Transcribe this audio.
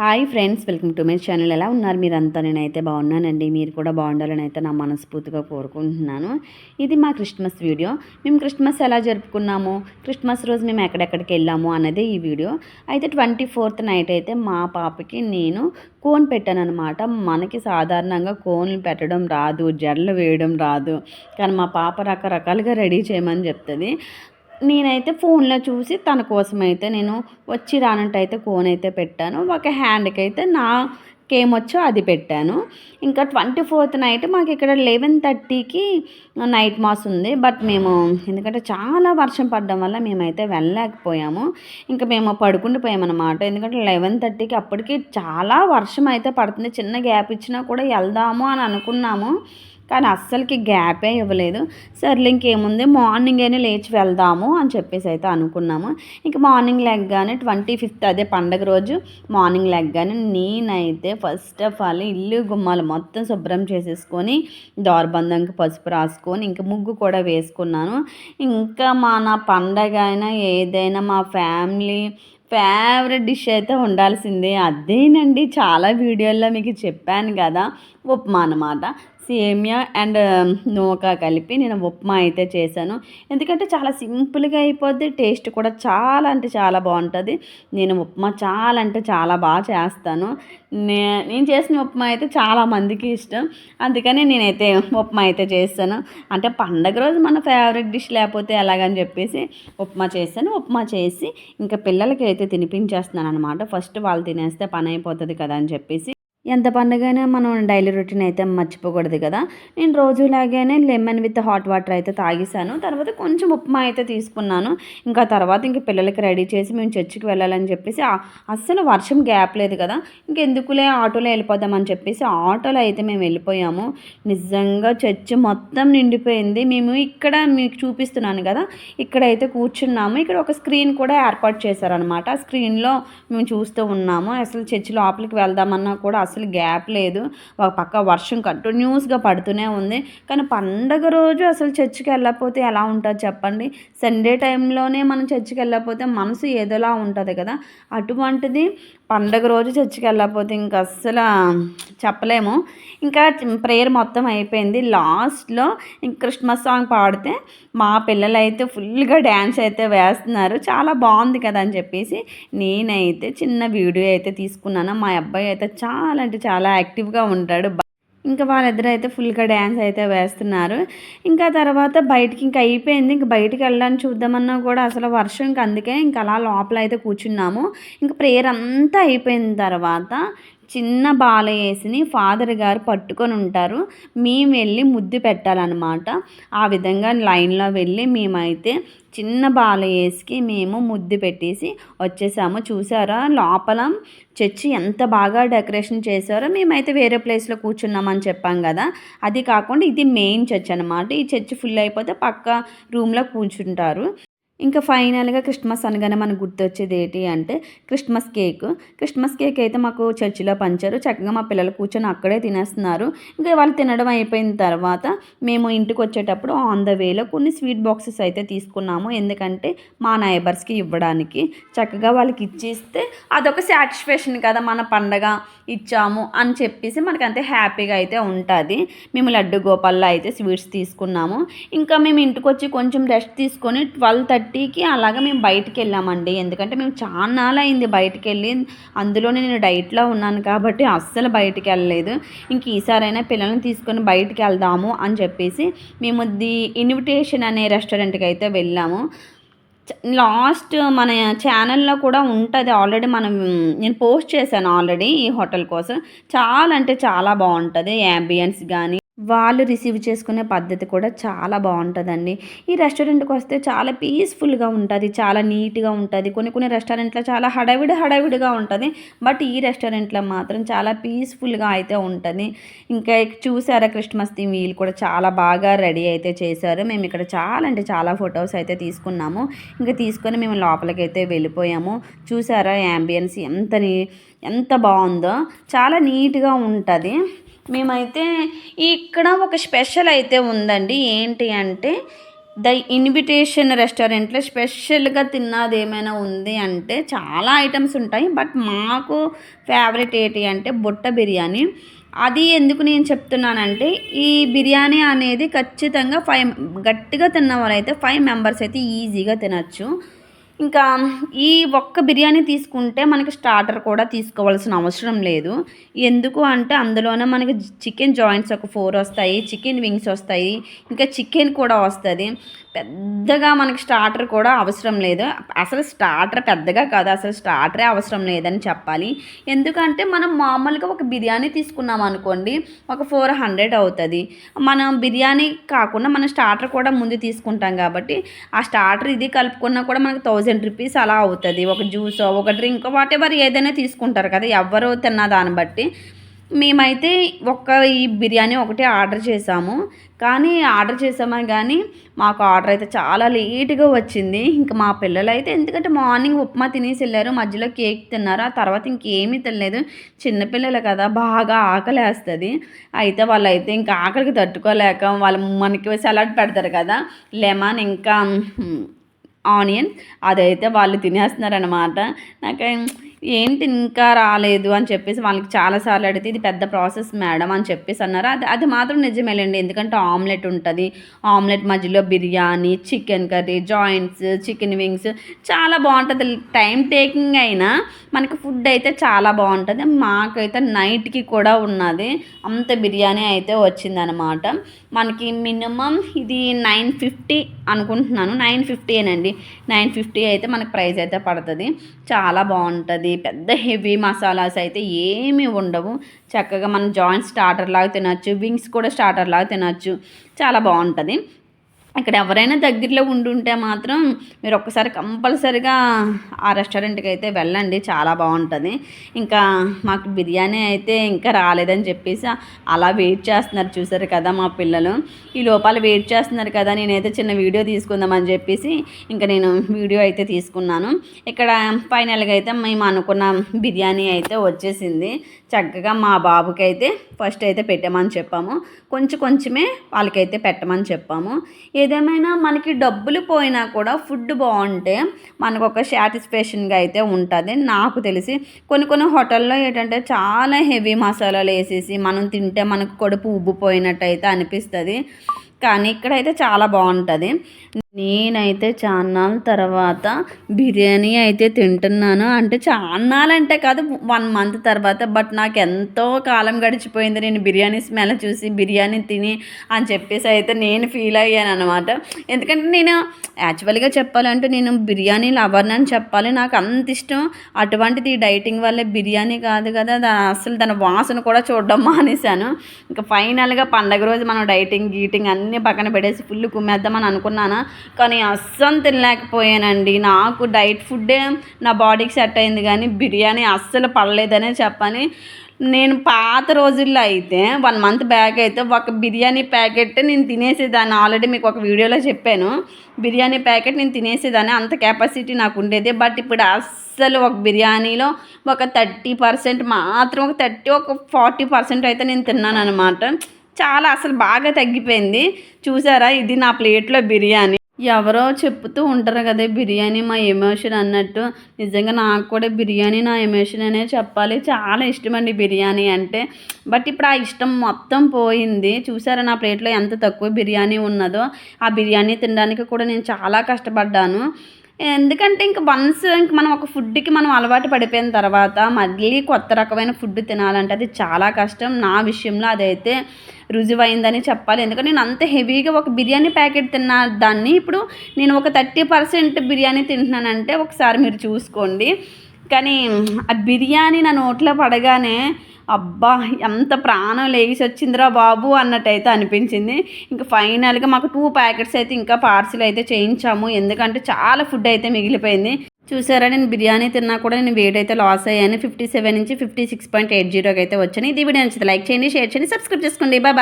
Hi friends welcome to my channel. ఎలా ఉన్నారు మీరంతా? నేనైతే బాగున్నానండి. మీరు కూడా బాగుండాలని అయితే నా మనస్ఫూర్తిగా కోరుకుంటున్నాను. ఇది మా క్రిస్మస్ వీడియో. మేము క్రిస్మస్ ఎలా జరుపుకున్నాము? క్రిస్మస్ రోజు మేము ఎక్కడెక్కడికి వెళ్ళాము అన్నదే ఈ వీడియో. అయితే ట్వంటీ ఫోర్త్ నైట్ అయితే మా పాపకి నేను కోన్ పెట్టాను అనమాట మనకి సాధారణంగా కోన్లు పెట్టడం రాదు జడలు వేయడం రాదు. కానీ మా పాప రకరకాలుగా రెడీ చేయమని చెప్తుంది. నేనైతే ఫోన్లో చూసి తన కోసం అయితే నేను వచ్చి రానంటే అయితే కోన్ అయితే పెట్టాను. ఒక హ్యాండ్కి అయితే నా నాకేమొచ్చో అది పెట్టాను. ఇంకా ట్వంటీ ఫోర్త్ నైట్ మాకు ఇక్కడ లెవెన్ థర్టీకి నైట్ మాస్ ఉంది. బట్ మేము ఎందుకంటే చాలా వర్షం పడడం వల్ల మేమైతే వెళ్ళలేకపోయాము. ఇంకా మేము పడుకుంటూ పోయామన్నమాట. ఎందుకంటే లెవెన్ థర్టీకి అప్పటికి చాలా వర్షం అయితే పడుతుంది. చిన్న గ్యాప్ ఇచ్చినా కూడా వెళ్దాము అని అనుకున్నాము. కానీ అస్సలకి గ్యాపే ఇవ్వలేదు. సర్లే ఇంకేముంది మార్నింగ్ అయినా లేచి వెళ్దాము అని చెప్పేసి అయితే అనుకున్నాము. ఇంకా మార్నింగ్ లెగ్గానే ట్వంటీ ఫిఫ్త్ అదే పండగ రోజు మార్నింగ్ లెగ్గానే నేనైతే ఫస్ట్ ఆఫ్ ఆల్ ఇల్లు గుమ్మాలు మొత్తం శుభ్రం చేసేసుకొని దౌర్బంధంకి పసుపు రాసుకొని ఇంకా ముగ్గు కూడా వేసుకున్నాను. ఇంకా మన పండగ అయినా ఏదైనా మా ఫ్యామిలీ ఫేవరెట్ డిష్ అయితే ఉండాల్సిందే. అదేనండి చాలా వీడియోల్లో మీకు చెప్పాను కదా ఉప్మా అనమాట సేమియా అండ్ నూక కలిపి నేను ఉప్మా అయితే చేశాను. ఎందుకంటే చాలా సింపుల్గా అయిపోద్ది టేస్ట్ కూడా చాలా అంటే చాలా బాగుంటుంది. నేను ఉప్మా చాలా అంటే చాలా బాగా చేస్తాను. నే నేను చేసిన ఉప్మా అయితే చాలా మందికి ఇష్టం. అందుకని నేనైతే ఉప్మా అయితే చేస్తాను. అంటే పండగ రోజు మన ఫేవరెట్ డిష్ లేకపోతే ఎలాగని చెప్పేసి ఉప్మా చేశాను. ఉప్మా చేసి ఇంకా పిల్లలకి అయితే తినిపించేస్తున్నాను అనమాట ఫస్ట్ వాళ్ళు తినేస్తే పని అయిపోతుంది కదా అని చెప్పేసి. ఎంత పండుగైనా మనం డైలీ రొటీన్ అయితే మర్చిపోకూడదు కదా. నేను రోజులాగానే లెమన్ విత్ హాట్ వాటర్ అయితే తాగేసాను తర్వాత కొంచెం ఉప్మా అయితే తీసుకున్నాను. ఇంకా తర్వాత ఇంక పిల్లలకి రెడీ చేసి మేము చర్చికి వెళ్ళాలని చెప్పేసి అస్సలు వర్షం గ్యాప్ లేదు కదా. ఇంకెందుకులే ఆటోలో వెళ్ళిపోదామని చెప్పేసి ఆటోలో అయితే మేము వెళ్ళిపోయాము. నిజంగా చర్చి మొత్తం నిండిపోయింది. మేము ఇక్కడ మీకు చూపిస్తున్నాను కదా. ఇక్కడైతే కూర్చున్నాము. ఇక్కడ ఒక స్క్రీన్ కూడా ఏర్పాటు చేశారనమాట ఆ స్క్రీన్లో మేము చూస్తూ ఉన్నాము. అసలు చర్చి లోపలికి వెళ్దామన్నా కూడా అసలు అసలు గ్యాప్ లేదు. ఒక పక్క వర్షం కంటిన్యూస్గా పడుతూనే ఉంది. కానీ పండగ రోజు అసలు చర్చికి వెళ్ళకపోతే ఎలా ఉంటుంది చెప్పండి? సండే టైంలోనే మనం చర్చికి వెళ్ళకపోతే మనసు ఏదోలా ఉంటుంది కదా. అటువంటిది పండగ రోజు చర్చికి వెళ్ళకపోతే ఇంకా అస్సలు చెప్పలేము. ఇంకా ప్రేయర్ మొత్తం అయిపోయింది. లాస్ట్లో క్రిస్మస్ సాంగ్ పాడితే మా పిల్లలు అయితే ఫుల్గా డ్యాన్స్ అయితే వేస్తున్నారు. చాలా బాగుంది కదా అని చెప్పేసి నేనైతే చిన్న వీడియో అయితే తీసుకున్నాను. మా అబ్బాయి అయితే చాలా అంటే చాలా యాక్టివ్గా ఉంటాడు. ఇంకా వాళ్ళిద్దరు అయితే ఫుల్గా డ్యాన్స్ అయితే వేస్తున్నారు. ఇంకా తర్వాత బయటికి ఇంకా అయిపోయింది. ఇంక బయటికి వెళ్ళడానికి చూద్దామన్నా కూడా అసలు వర్షం ఇంకా అందుకే ఇంకా అలా లోపల అయితే కూర్చున్నాము. ఇంకా ప్రేయర్ అంతా అయిపోయిన తర్వాత చిన్న బాలయేసిని ఫాదర్ గారు పట్టుకొని ఉంటారు. మేము వెళ్ళి ముద్దు పెట్టాలన్నమాట. ఆ విధంగా లైన్లో వెళ్ళి మేమైతే చిన్న బాలయేసికి మేము ముద్దు పెట్టేసి వచ్చేసాము. చూసారా లోపల చర్చి ఎంత బాగా డెకరేషన్ చేశారో మేమైతే వేరే ప్లేస్లో కూర్చున్నామని చెప్పాం కదా. అది కాకుండా ఇది మెయిన్ చర్చ్ అనమాట ఈ చర్చ్ ఫుల్ అయిపోతే పక్క రూమ్లో కూర్చుంటారు. ఇంకా ఫైనల్గా క్రిస్మస్ అనగానే మనకు గుర్తొచ్చేది ఏంటి అంటే క్రిస్మస్ కేక్. క్రిస్మస్ కేక్ అయితే మాకు చర్చిలో పంచారు. చక్కగా మా పిల్లలు కూర్చొని అక్కడే తినేస్తున్నారు. ఇంకా వాళ్ళు తినడం అయిపోయిన తర్వాత మేము ఇంటికి వచ్చేటప్పుడు ఆన్ ద వేలో కొన్ని స్వీట్ బాక్సెస్ అయితే తీసుకున్నాము. ఎందుకంటే మా నైబర్స్కి ఇవ్వడానికి. చక్కగా వాళ్ళకి ఇచ్చేస్తే అదొక సాటిస్ఫాక్షన్ కదా మన పండగ ఇచ్చాము అని చెప్పేసి మనకి అంతే హ్యాపీగా అయితే ఉంటుంది. మేము లడ్డు గోపాల్లో అయితే స్వీట్స్ తీసుకున్నాము. ఇంకా మేము ఇంటికి వచ్చి కొంచెం రెస్ట్ తీసుకొని ట్వెల్వ్ థర్టీ థర్టీకి అలాగా మేము బయటికి వెళ్ళామండి ఎందుకంటే మేము చాలా అయింది బయటికి వెళ్ళి అందులోనే నేను డైట్లో ఉన్నాను కాబట్టి అస్సలు బయటికి వెళ్ళలేదు ఇంక ఈసారైనా పిల్లల్ని తీసుకొని బయటికి వెళ్దాము అని చెప్పేసి మేము ది ఇన్విటేషన్ అనే రెస్టారెంట్కి అయితే వెళ్ళాము. లాస్ట్ మన ఛానల్లో కూడా ఉంటుంది ఆల్రెడీ మనం నేను పోస్ట్ చేశాను ఆల్రెడీ ఈ హోటల్ కోసం. చాలా అంటే చాలా బాగుంటుంది యాంబియన్స్ కానీ వాళ్ళు రిసీవ్ చేసుకునే పద్ధతి కూడా చాలా బాగుంటుందండి. ఈ రెస్టారెంట్కి వస్తే చాలా పీస్ఫుల్గా ఉంటుంది చాలా నీట్గా ఉంటుంది. కొన్ని కొన్ని రెస్టారెంట్లో చాలా హడావిడి హడావిడిగా ఉంటుంది బట్ ఈ రెస్టారెంట్లో మాత్రం చాలా పీస్ఫుల్గా అయితే ఉంటుంది. ఇంకా చూసారా క్రిస్మస్ థీమ్ వీళ్ళు కూడా చాలా బాగా రెడీ అయితే చేశారు. మేము ఇక్కడ చాలా అంటే చాలా ఫొటోస్ అయితే తీసుకున్నాము. ఇంకా తీసుకొని మేము లోపలికి అయితే వెళ్ళిపోయాము. చూసారా యాంబియన్స్ ఎంత ఎంత బాగుందో. చాలా నీట్గా ఉంటుంది. మేమైతే ఇక్కడ ఒక స్పెషల్ అయితే ఉందండి. ఏంటి అంటే ద ఇన్విటేషన్ రెస్టారెంట్లో స్పెషల్గా తిన్నది ఏమైనా ఉంది అంటే చాలా ఐటమ్స్ ఉంటాయి. బట్ మాకు ఫేవరెట్ ఏంటి అంటే బుట్ట బిర్యానీ. అది ఎందుకు నేను చెప్తున్నానంటే ఈ బిర్యానీ అనేది ఖచ్చితంగా ఫైవ్ గట్టిగా తిన్న వాళ్ళైతే ఫైవ్ మెంబర్స్ అయితే ఈజీగా తినచ్చు. ఇంకా ఈ ఒక్క బిర్యానీ తీసుకుంటే మనకి స్టార్టర్ కూడా తీసుకోవాల్సిన అవసరం లేదు. ఎందుకు అంటే అందులోనే మనకి చికెన్ జాయింట్స్ ఒక ఫోర్ వస్తాయి చికెన్ వింగ్స్ వస్తాయి ఇంకా చికెన్ కూడా వస్తుంది. పెద్దగా మనకి స్టార్టర్ కూడా అవసరం లేదు. అసలు స్టార్టర్ పెద్దగా కాదు అసలు స్టార్టరే అవసరం లేదని చెప్పాలి. ఎందుకంటే మనం మామూలుగా ఒక బిర్యానీ తీసుకున్నాం అనుకోండి ఒక ఫోర్ హండ్రెడ్ అవుతుంది. మనం బిర్యానీ కాకుండా మనం స్టార్టర్ కూడా ముందు తీసుకుంటాం కాబట్టి ఆ స్టార్టర్ ఇది కలుపుకున్నా కూడా మనకు థౌజండ్ రూపీస్ అలా అవుతుంది. ఒక జ్యూస్ ఒక డ్రింక్ వాట్ ఎవర్ ఏదైనా తీసుకుంటారు కదా ఎవరు తిన్న దాన్ని బట్టి. మేమైతే ఒక్క ఈ బిర్యానీ ఒకటి ఆర్డర్ చేసాము. కానీ ఆర్డర్ చేసామా కానీ మాకు ఆర్డర్ అయితే చాలా లేట్గా వచ్చింది. ఇంకా మా పిల్లలు అయితే ఎందుకంటే మార్నింగ్ ఉప్మా తినేసి వెళ్ళారు మధ్యలో కేక్ తిన్నారు. ఆ తర్వాత ఇంకేమీ తినలేదు. చిన్నపిల్లలు కదా బాగా ఆకలి వేస్తుంది అయితే వాళ్ళు అయితే ఇంకా ఆకలికి తట్టుకోలేక వాళ్ళు మనకి సలాడ్ పెడతారు కదా లెమన్ ఇంకా ఆనియన్ అదైతే వాళ్ళు తినేస్తున్నారనమాట నాకు ఏంటి ఇంకా రాలేదు అని చెప్పేసి వాళ్ళకి చాలాసార్లు అడిగితే ఇది పెద్ద ప్రాసెస్ మేడం అని చెప్పేసి అన్నారు. అది అది మాత్రం నిజమేలేండి. ఎందుకంటే ఆమ్లెట్ ఉంటుంది. ఆమ్లెట్ మధ్యలో biryani chicken curry joints chicken wings చాలా బాగుంటుంది. టైం టేకింగ్ అయినా మనకి ఫుడ్ అయితే చాలా బాగుంటుంది. మాకైతే నైట్కి కూడా ఉన్నది. అంత బిర్యానీ అయితే వచ్చిందనమాట. మనకి మినిమం ఇది నైన్ ఫిఫ్టీ అనుకుంటున్నాను. నైన్ ఫిఫ్టీనండి నైన్ ఫిఫ్టీ అయితే మనకి ప్రైస్ అయితే పడుతుంది. చాలా బాగుంటుంది. పెద్ద హెవీ మసాలాస్ అయితే ఏమీ ఉండవు. చక్కగా మనం జాయింట్ స్టార్టర్ లాగా తినచ్చు. వింగ్స్ కూడా స్టార్టర్ లాగా తినచ్చు. చాలా బాగుంటుంది. ఇక్కడ ఎవరైనా దగ్గరలో ఉండుంటే మాత్రం మీరు ఒక్కసారి కంపల్సరిగా ఆ రెస్టారెంట్కి అయితే వెళ్ళండి. చాలా బాగుంటుంది. ఇంకా మాకు బిర్యానీ అయితే ఇంకా రాలేదని చెప్పేసి అలా వెయిట్ చేస్తున్నారు. చూసారు కదా మా పిల్లలు. ఈ లోపల వెయిట్ చేస్తున్నారు కదా నేనైతే చిన్న వీడియో తీసుకుందామని చెప్పేసి ఇంకా నేను వీడియో అయితే తీసుకున్నాను. ఇక్కడ ఫైనల్గా అయితే మేము అనుకున్న బిర్యానీ అయితే వచ్చేసింది. చక్కగా మా బాబుకి అయితే ఫస్ట్ అయితే పెట్టమని చెప్పాము. కొంచెం కొంచెమే వాళ్ళకైతే పెట్టమని చెప్పాము. ఏదేమైనా మనకి డబ్బులు పోయినా కూడా ఫుడ్ బాగుంటే మనకు ఒక సాటిస్ఫాక్షన్గా అయితే ఉంటుంది. నాకు తెలిసి కొన్ని కొన్ని హోటల్లో ఏంటంటే చాలా హెవీ మసాలాలు వేసేసి మనం తింటే మనకు కడుపు ఉబ్బిపోయినట్టు అయితే అనిపిస్తుంది. కానీ ఇక్కడైతే చాలా బాగుంటుంది. నేనైతే చాన్నాళ్ళ తర్వాత బిర్యానీ అయితే తింటున్నాను. అంటే చాన్నాలంటే కాదు వన్ మంత్ తర్వాత. బట్ నాకు ఎంతో కాలం గడిచిపోయింది నేను బిర్యానీ స్మెల్ చూసి బిర్యానీ తిని అని చెప్పేసి అయితే నేను ఫీల్ అయ్యాను అనమాట ఎందుకంటే నేను యాక్చువల్గా చెప్పాలంటే నేను బిర్యానీ లవర్ని అని చెప్పాలి. నాకు అంత ఇష్టం. అటువంటిది డైటింగ్ వల్లే బిర్యానీ కాదు కదా. అసలు దాని వాసన కూడా చూడడం మానేశాను. ఇంకా ఫైనల్గా పండగ రోజు మనం డైటింగ్ గీటింగ్ అన్నీ పక్కన పెట్టేసి ఫుల్ కుమ్మేద్దామని అనుకున్నాను. కానీ అస్సలు తినలేకపోయానండి. నాకు డైట్ ఫుడ్డే నా బాడీకి సెట్ అయింది కానీ బిర్యానీ అస్సలు పడలేదనే చెప్పని నేను పాత రోజుల్లో అయితే వన్ మంత్ బ్యాక్ అయితే ఒక బిర్యానీ ప్యాకెట్ నేను తినేసేదాన్ని. ఆల్రెడీ మీకు ఒక వీడియోలో చెప్పాను. బిర్యానీ ప్యాకెట్ నేను తినేసేదాన్ని. అంత కెపాసిటీ నాకు ఉండేది. బట్ ఇప్పుడు అస్సలు ఒక బిర్యానీలో ఒక థర్టీ పర్సెంట్ మాత్రం ఒక థర్టీ ఒక ఫార్టీ పర్సెంట్ అయితే నేను తిన్నాను అనమాట చాలా అసలు బాగా తగ్గిపోయింది. చూసారా? ఇది నా ప్లేట్లో బిర్యానీ. ఎవరో చెప్తూ ఉంటారు కదా బిర్యానీ మా ఎమోషన్ అన్నట్టు. నిజంగా నాకు కూడా బిర్యానీ నా ఎమోషన్ అనే చెప్పాలి. చాలా ఇష్టం అండి బిర్యానీ అంటే. బట్ ఇప్పుడు ఆ ఇష్టం మొత్తం పోయింది. చూసారా నా ప్లేట్లో ఎంత తక్కువ బిర్యానీ ఉన్నదో. ఆ బిర్యానీ తినడానికి కూడా నేను చాలా కష్టపడ్డాను. ఎందుకంటే ఇంక వన్స్ ఇంక మనం ఒక ఫుడ్కి మనం అలవాటు పడిపోయిన తర్వాత మళ్ళీ కొత్త రకమైన ఫుడ్ తినాలంటే అది చాలా కష్టం. నా విషయంలో అదైతే రుజువైందని చెప్పాలి. ఎందుకంటే నేను అంత హెవీగా ఒక బిర్యానీ ప్యాకెట్ తిన్న దాన్ని ఇప్పుడు నేను ఒక థర్టీ పర్సెంట్ బిర్యానీ తింటున్నానంటే ఒకసారి మీరు చూసుకోండి. కానీ ఆ బిర్యానీ నా నోట్లో పడగానే అబ్బా ఎంత ప్రాణం లేచి వచ్చిందిరా బాబు అన్నట్టయితే అనిపించింది. ఇంకా ఫైనల్గా మాకు టూ ప్యాకెట్స్ అయితే ఇంకా పార్సిల్ అయితే చేయించాము. ఎందుకంటే చాలా ఫుడ్ అయితే మిగిలిపోయింది. చూసారా నేను బిర్యానీ తిన్నా కూడా నేను వెయిట్ అయితే లాస్ అయ్యాను. ఫిఫ్టీ సెవెన్ నుంచి ఫిఫ్టీ సిక్స్ పాయింట్ ఎయిట్ జీరోకి అయితే వచ్చాను. ఇది వీడియో నచ్చితే లైక్ చేయండి షేర్ చేయండి సబ్స్క్రైబ్ చేసుకోండి. బాయ్